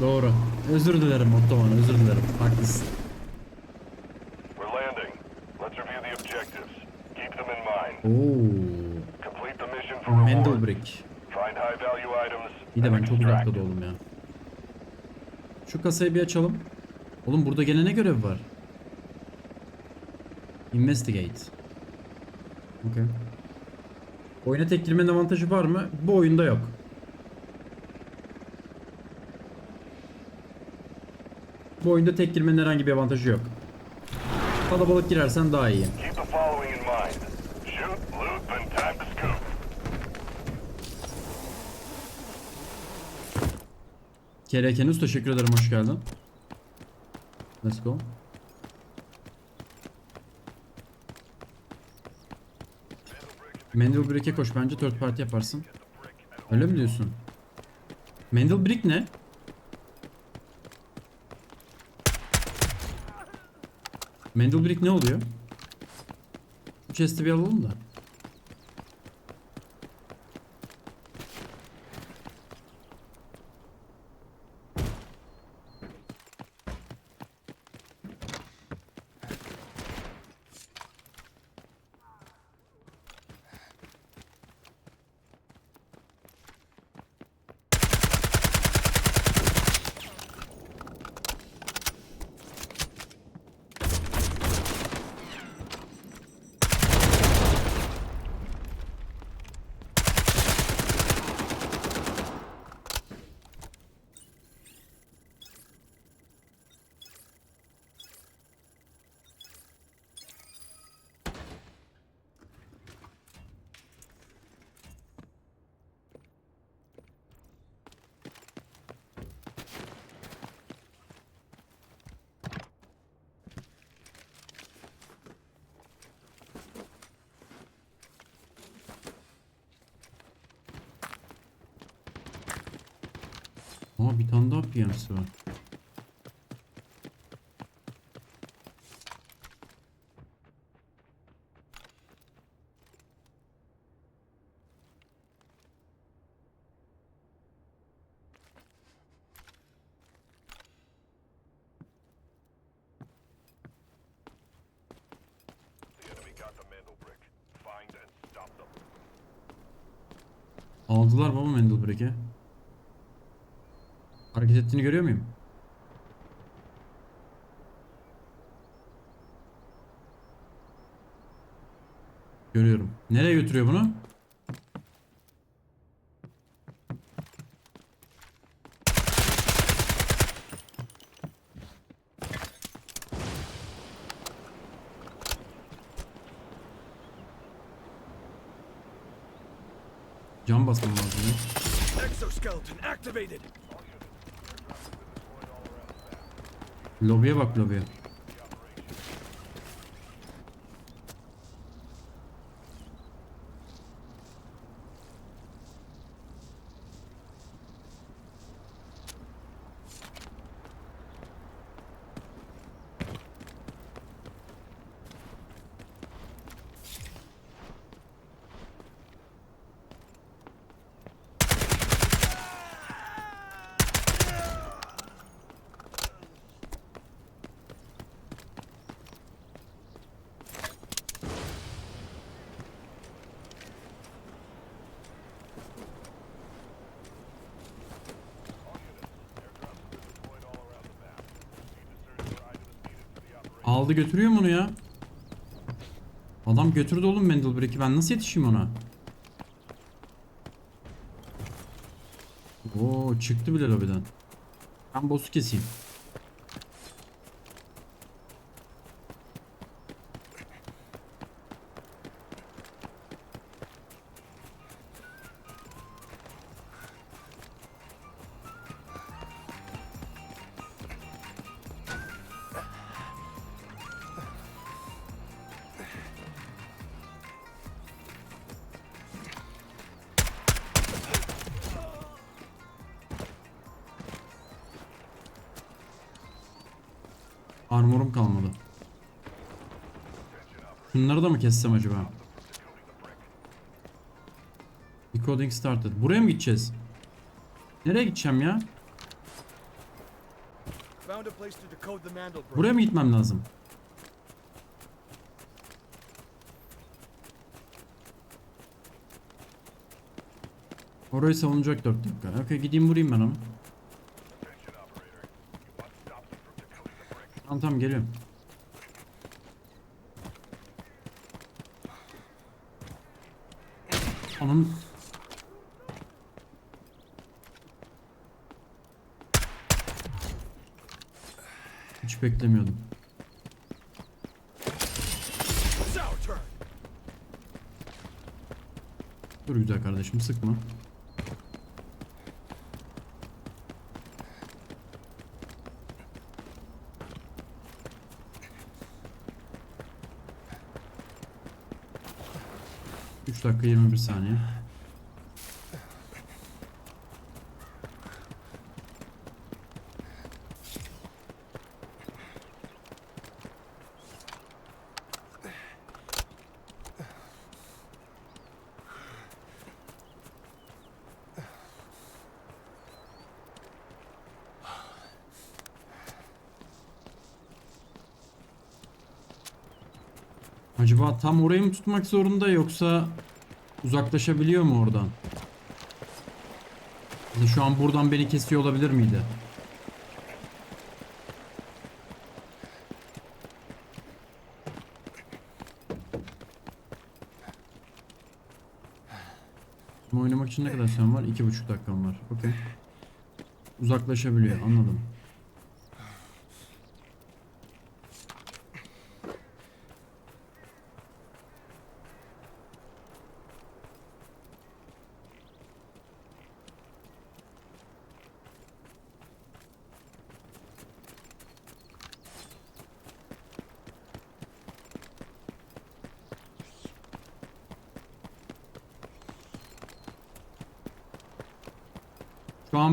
Doğru. Özür dilerim Ottoman özür dilerim. Haklısın. We're landing. Let's review the objectives. Keep them in mind. Oo. Complete the mission for reward. Mendelbrick. Find high value items. İyi de ben çok uzakta doğdum ya. Şu kasayı bir açalım. Oğlum burada gene ne görev var? Investigate. Okay. Oyuna tek girmenin avantajı var mı? Bu oyunda yok. Bu oyunda tek girmenin herhangi bir avantajı yok. Kalabalık girersen daha iyi. Kerekenus teşekkür ederim hoş geldin. Let's go. Mendelbrick'e koş bence third party yaparsın. Öyle mi diyorsun? Mendelbrick ne? Mendelbrick ne oluyor? Bu chest'i bir alalım da. Aa bir tane daha PM'si var. The enemy got the Mandel brick. Find and stop them. Aldılar baba Mendelbrick'i. Hareket ettiğini görüyor muyum? Görüyorum. Nereye götürüyor bunu? Cam basmam lazım ya. Exoskeleton activated. Lobiye bak lobiye. Aldı götürüyor mu onu ya? Adam götürdü oğlum Mendelbrick'i. Ben nasıl yetişeyim ona? Oo çıktı bile lobiden. Ben boss'u keseyim. Armorum kalmadı. Şunları da mı kessem acaba? Decoding started. Buraya mı gideceğiz? Nereye gideceğim ya? Buraya mı gitmem lazım? Orayı savunacak 4 dakika. Okey gideyim vurayım ben onu. Attention, operator. What stops you from decoding the brick? Tamam tamam geliyorum. Onun Hiç beklemiyordum. Dur güzel kardeşim sıkma. Dakika 21 saniye. Acaba tam orayı mı tutmak zorunda yoksa uzaklaşabiliyor mu oradan? Da Şu an buradan beni kesiyor olabilir miydi? Ama oynamak için ne kadar süren var? İki buçuk dakikam var. Okey. Uzaklaşabiliyor. Anladım.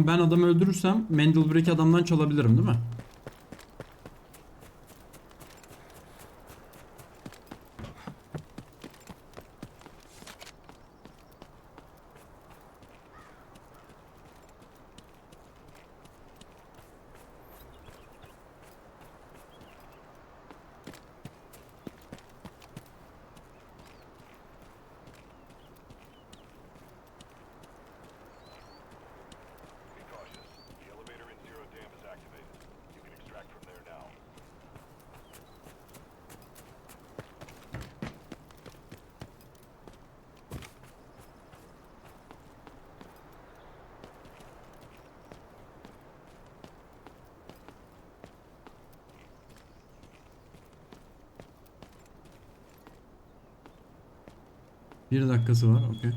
Ben adamı öldürürsem Mendelbrick'i adamdan çalabilirim değil mi? Bir dakikası var. Okey.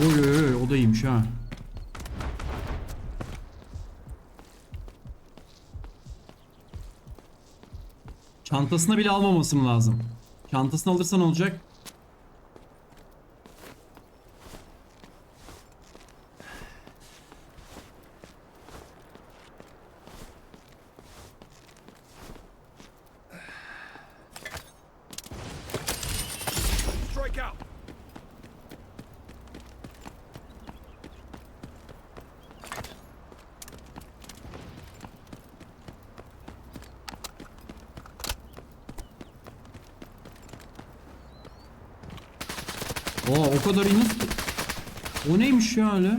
Oy oy oy o da iyiymiş ha. Çantasını bile almamasım lazım. Çantasını alırsan olacak. Strike out. Aa o kadar iyi? O neymiş ya öyle?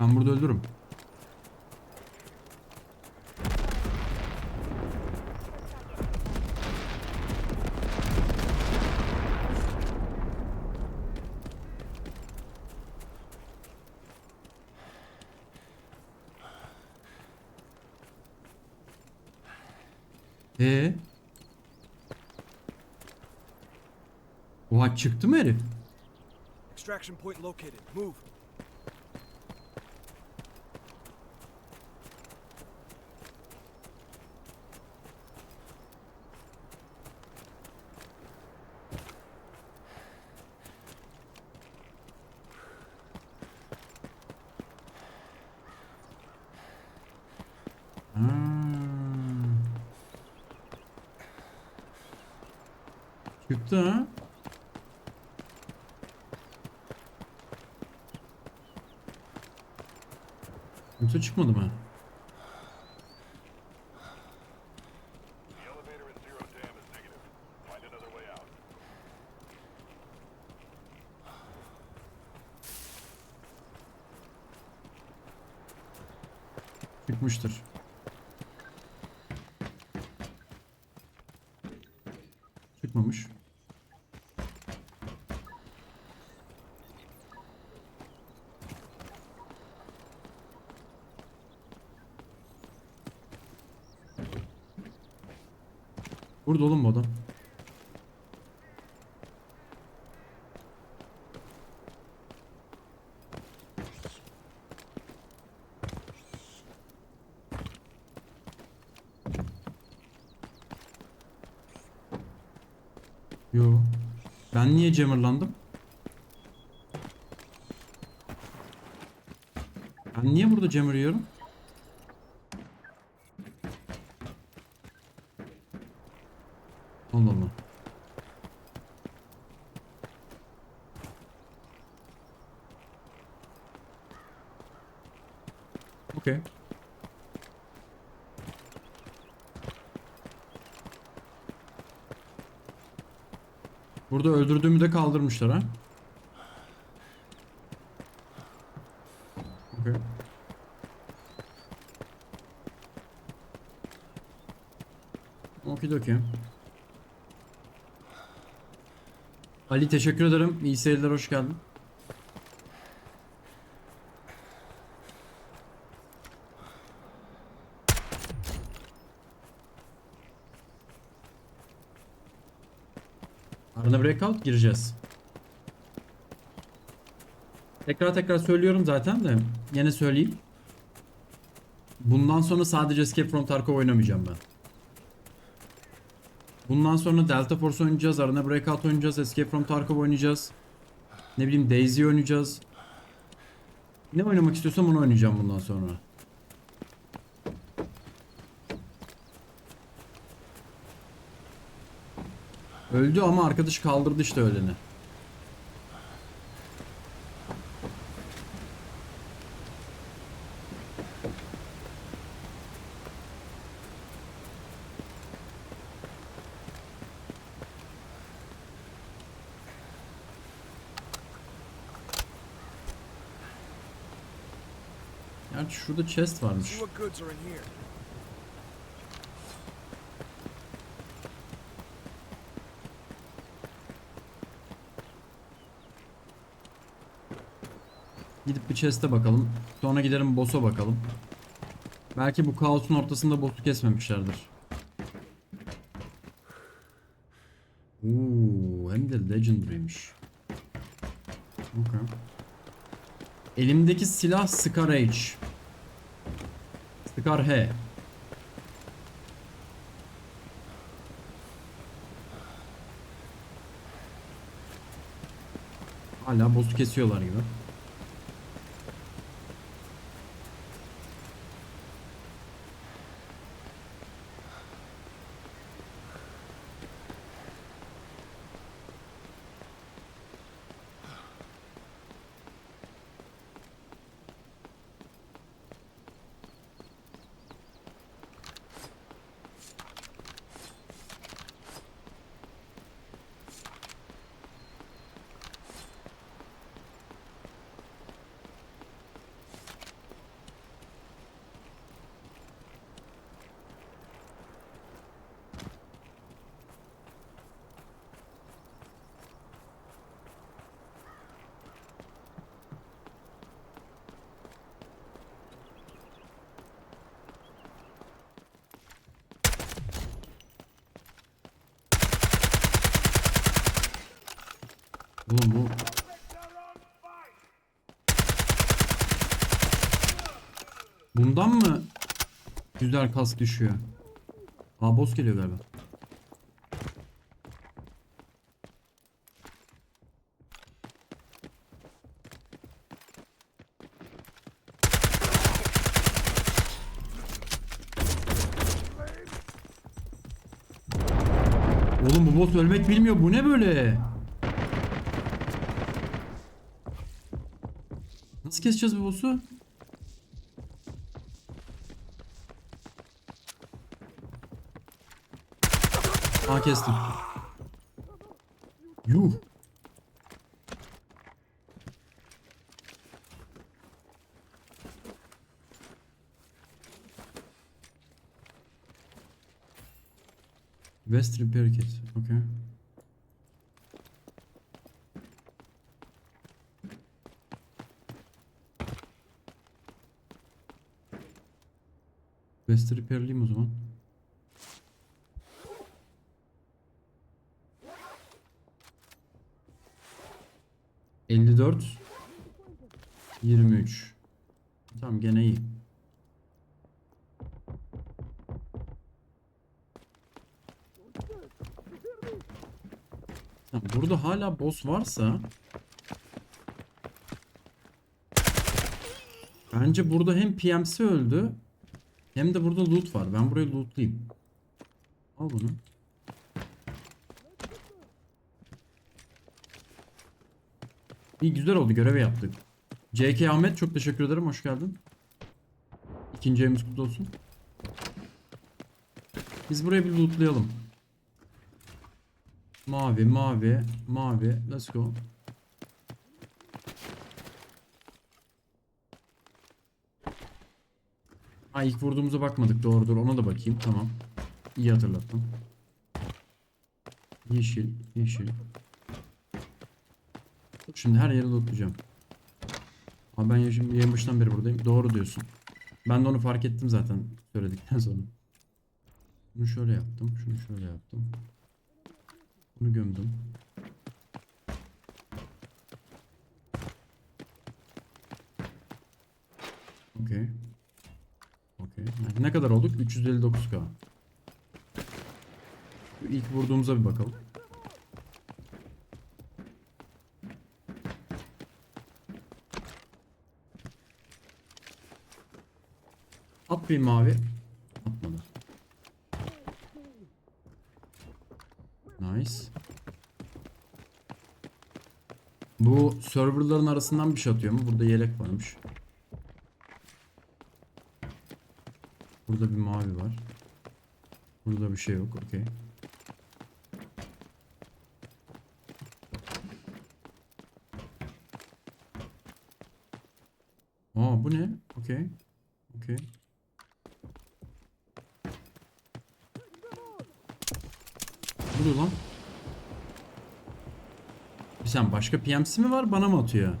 Ben burada öldürürüm. Ee? Oha çıktı mı herif? Extraction point located. Move. Hmm. Çıktı ha. Kimse çıkmadı mı? Burada oğlum bu adam. Yo. Ben niye jammerlandım? Ben niye burada jammer yiyorum? Allah Allah. Okey. Burada öldürdüğümü de kaldırmışlar ha. Okey. Okidoki. Ali teşekkür ederim. İyi seyirler hoş geldin. Breakout gireceğiz. Tekrar tekrar söylüyorum zaten de yine söyleyeyim. Bundan sonra sadece Escape from Tarkov oynamayacağım ben. Bundan sonra Delta Force oynayacağız, Arena Breakout oynayacağız, Escape from Tarkov oynayacağız. Ne bileyim Daisy oynayacağız. Ne oynamak istiyorsam onu oynayacağım bundan sonra. Öldü ama arkadaş kaldırdı işte öleni. Gerçi şurada chest varmış. Chest'e bakalım. Sonra gidelim boss'a bakalım. Belki bu kaosun ortasında boss'u kesmemişlerdir. Oo, hem de legendary'miş. Okay. Elimdeki silah Scar H. Scar H. Hala boss'u kesiyorlar gibi. Bundan mı güzel kask düşüyor? Aa boss geliyor galiba. Oğlum bu boss ölmek bilmiyor. Bu ne böyle? Nasıl keseceğiz bu boss'u? Kestim. Yuh. West Repair Kit. Okay. West Repair'liyim o zaman. Elli dört. Yirmi üç. Tamam gene iyi. Tamam, burada hala boss varsa Bence burada hem PMC öldü hem de burada loot var. Ben burayı lootlayayım. Al bunu. İyi güzel oldu görevi yaptık. JK Ahmet çok teşekkür ederim hoş geldin. İkinci ayımız kutlu olsun. Biz burayı bir lootlayalım. Mavi, mavi, mavi. Let's go. Ha ilk vurduğumuza bakmadık doğrudur. Ona da bakayım. Tamam. İyi hatırlattın. Yeşil, yeşil. Şimdi her yeri lootlayacağım. Abi ben yaşım en baştan beri buradayım. Doğru diyorsun. Ben de onu fark ettim zaten söyledikten sonra. Bunu şöyle yaptım. Şunu şöyle yaptım. Bunu gömdüm. Okey. Okey. Yani ne kadar olduk? 359k. Şu ilk vurduğumuza bir bakalım. At bir mavi. Atmadı. Nice. Bu serverların arasından bir şey atıyor mu? Burada yelek varmış. Burada bir mavi var. Burada bir şey yok. Okey. Aa bu ne? Okey. Bu ne lan? Bir sen başka PMC mi var bana mı atıyor?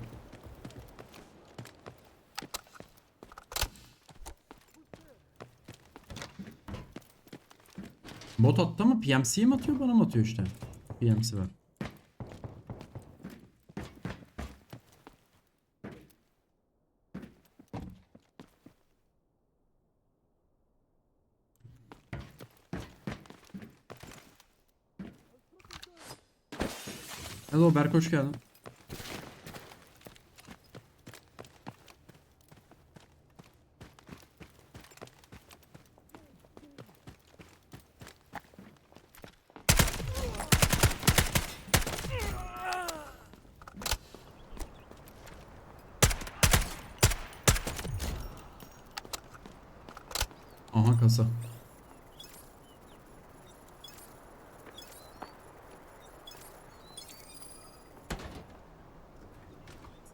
Bot attı mı PMC'ye mi atıyor bana mı atıyor işte? PMC var. Hello Berk hoş geldin. Aha kasa.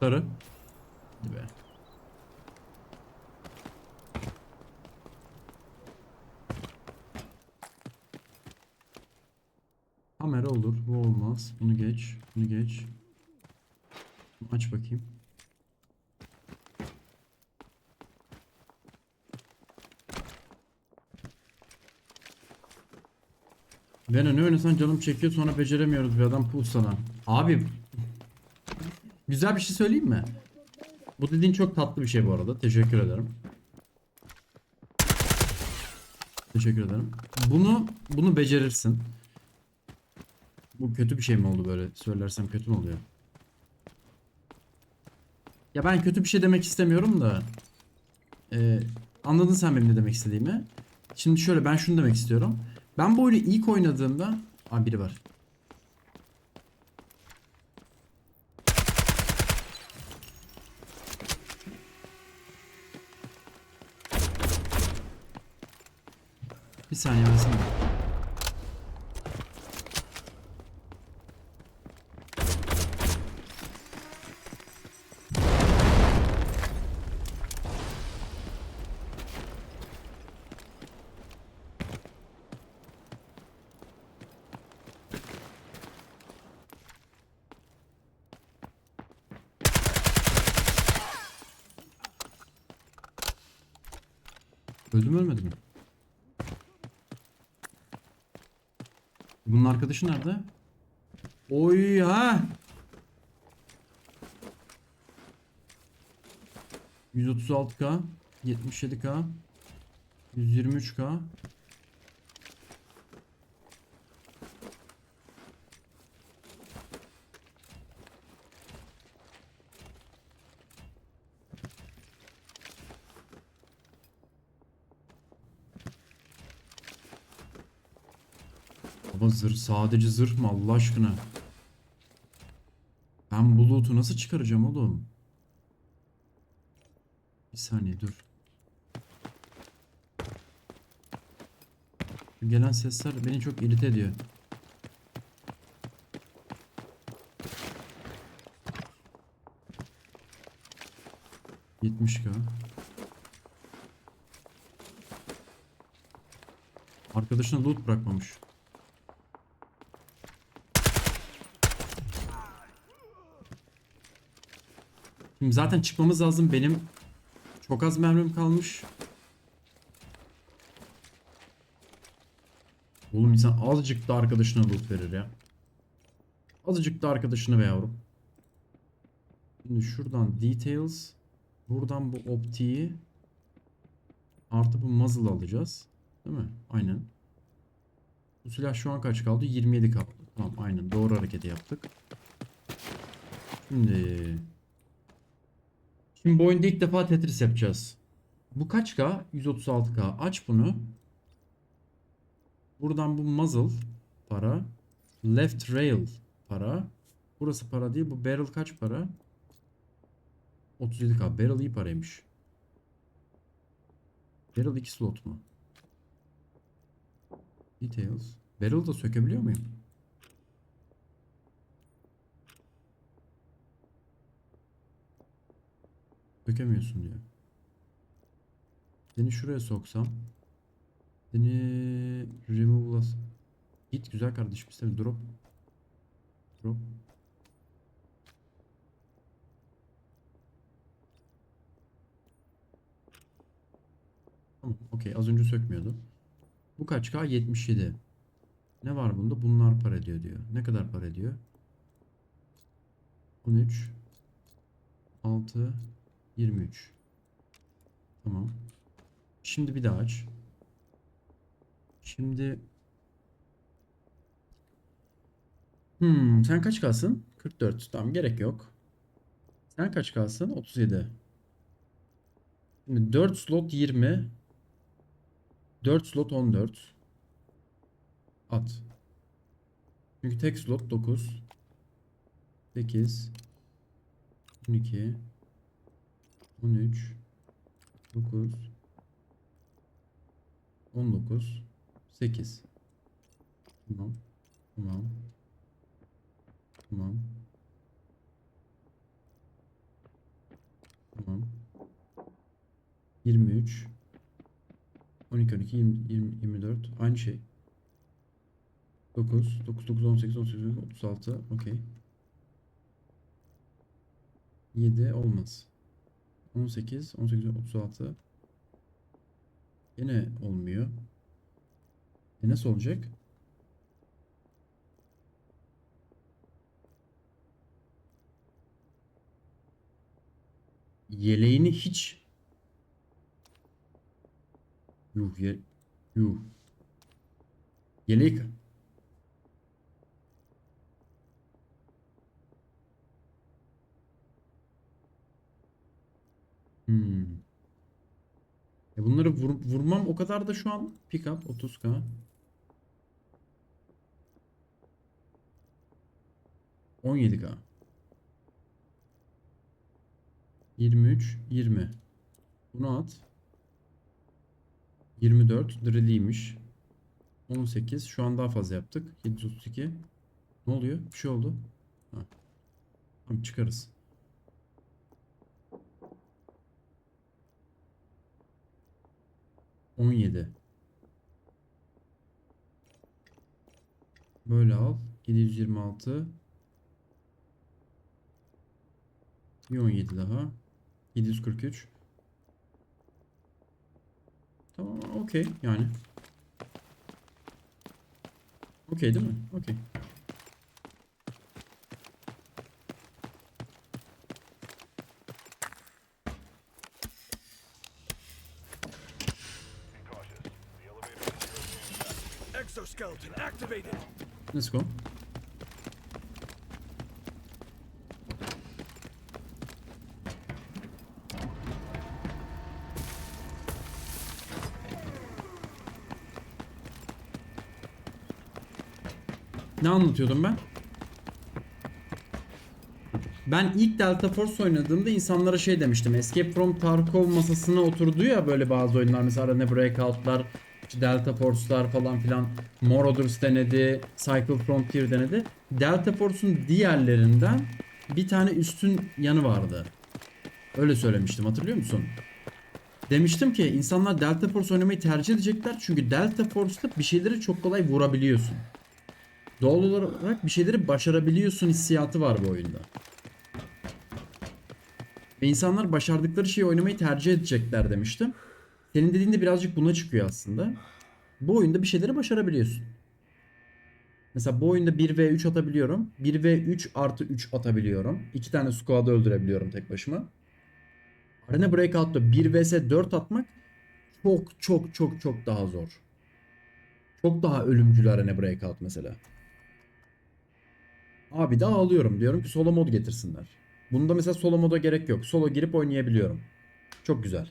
Sarı. Hadi be. Kamera olur. Bu olmaz. Bunu geç. Bunu geç. Bunu Aç bakayım. Ben ne oynasan canım çekiyor sonra beceremiyoruz bir adam pul sana. Abi Güzel bir şey söyleyeyim mi? Bu dediğin çok tatlı bir şey bu arada. Teşekkür ederim. Teşekkür ederim. Bunu bunu becerirsin. Bu kötü bir şey mi oldu böyle? Söylersem kötü mü oluyor? Ya ben kötü bir şey demek istemiyorum da. Ee, anladın sen benim ne demek istediğimi. Şimdi şöyle ben şunu demek istiyorum. Ben bu oyunu ilk oynadığımda... Aa biri var. Bir saniye versene. Arkadaşı nerede? Oy ha. 136k, 77k, 123k. Zırh sadece zırh mı Allah aşkına? Ben bu loot'u nasıl çıkaracağım oğlum? Bir saniye dur. Şu Gelen sesler beni çok irite ediyor. Yetmiş k. Arkadaşına loot bırakmamış. Şimdi zaten çıkmamız lazım. Benim çok az mermim kalmış. Oğlum insan azıcık da arkadaşına loot verir ya. Azıcık da arkadaşına be yavrum. Şimdi şuradan details. Buradan bu optiği artı bu muzzle alacağız. Değil mi? Aynen. Bu silah şu an kaç kaldı? 27 kaldı. Tamam aynen doğru hareketi yaptık. Şimdi Şimdi bu oyunda ilk defa Tetris yapacağız. Bu kaç K? 136K. Aç bunu. Buradan bu muzzle para. Left rail para. Burası para değil. Bu barrel kaç para? 37K. Barrel iyi paraymış. Barrel 2 slot mu? Details. Barrel da sökebiliyor muyum? Sökemiyorsun diyor. Seni şuraya soksam. Seni remove as- Git güzel kardeşim istemiyorum. Drop. Drop. Tamam. Okey. Az önce sökmüyordu. Bu kaç K? 77. Ne var bunda? Bunlar para ediyor diyor. Ne kadar para ediyor? 13 6 23 Tamam. Şimdi bir daha aç. Şimdi Hmm, sen kaç kalsın? 44. Tamam gerek yok. Sen kaç kalsın? 37. Şimdi 4 slot 20. 4 slot 14. At. Çünkü tek slot 9. 8 12 13 9 19 8 Tamam. Tamam. Tamam. Tamam. 23 12 12 20, 20 24 aynı şey. 9 9 9 18 18 36 okey. 7 olmaz. 18 18 36 Yine olmuyor. E nasıl olacak? Yeleğini hiç Yuh ye Yuh Yeleği Hmm. E bunları vur- vurmam o kadar da şu an pickup 30k. 17k. 23, 20. Bunu at. 24 drilliymiş. 18. Şu an daha fazla yaptık. 732. Ne oluyor? Bir şey oldu. Ha. Tamam çıkarız. On yedi. Böyle al. 726. Bir 17 daha. 743. Tamam okey yani. Okey değil mi? Okey. Be cautious. The elevator is near Exoskeleton activated. Let's go. Ne anlatıyordum ben? Ben ilk Delta Force oynadığımda insanlara şey demiştim. Escape from Tarkov masasına oturdu ya böyle bazı oyunlar. Mesela Arena Breakout'lar, işte Delta Force'lar falan filan. Marauders denedi, Cycle Frontier denedi. Delta Force'un diğerlerinden bir tane üstün yanı vardı. Öyle söylemiştim hatırlıyor musun? Demiştim ki insanlar Delta Force oynamayı tercih edecekler çünkü Delta Force'ta bir şeyleri çok kolay vurabiliyorsun. Doğal olarak bir şeyleri başarabiliyorsun hissiyatı var bu oyunda. Ve insanlar başardıkları şeyi oynamayı tercih edecekler demiştim. Senin dediğin de birazcık buna çıkıyor aslında. Bu oyunda bir şeyleri başarabiliyorsun. Mesela bu oyunda 1v3 atabiliyorum. 1v3 artı 3 atabiliyorum. 2 tane squad'ı öldürebiliyorum tek başıma. Arena Breakout'ta 1 vs 4 atmak çok çok çok çok daha zor. Çok daha ölümcül Arena Breakout mesela. Abi de ağlıyorum. Diyorum ki solo mod getirsinler. Bunda mesela solo moda gerek yok. Solo girip oynayabiliyorum. Çok güzel.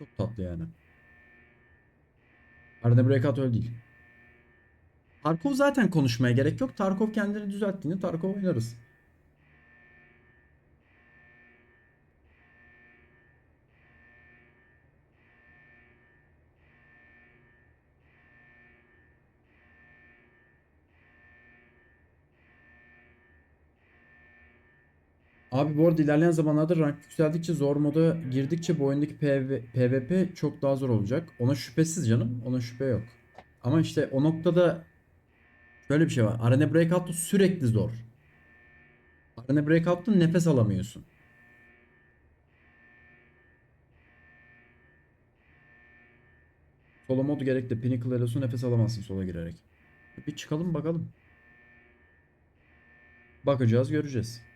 Çok tatlı yani. Arena Breakout öyle değil. Tarkov zaten konuşmaya gerek yok. Tarkov kendini düzelttiğinde Tarkov oynarız. Abi bu arada ilerleyen zamanlarda rank yükseldikçe zor moda girdikçe bu oyundaki PV PvP çok daha zor olacak. Ona şüphesiz canım. Ona şüphe yok. Ama işte o noktada şöyle bir şey var. Arena Breakout'ta sürekli zor. Arena Breakout'ta nefes alamıyorsun. Solo mod gerekli. Pinnacle Elosu nefes alamazsın sola girerek. Bir çıkalım bakalım. Bakacağız göreceğiz.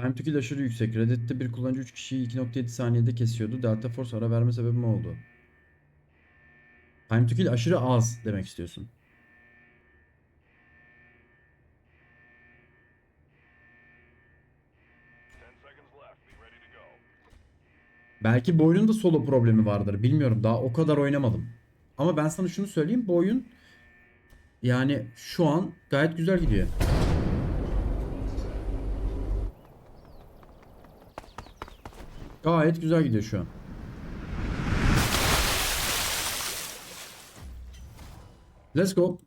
Time to kill aşırı yüksek. Reddit'te bir kullanıcı 3 kişiyi 2.7 saniyede kesiyordu. Delta Force ara verme sebebi mi oldu? Time to kill aşırı az demek istiyorsun. Belki bu oyunun da solo problemi vardır. Bilmiyorum. Daha o kadar oynamadım. Ama ben sana şunu söyleyeyim. Bu oyun yani şu an gayet güzel gidiyor. Gayet güzel gidiyor şu an. Let's go.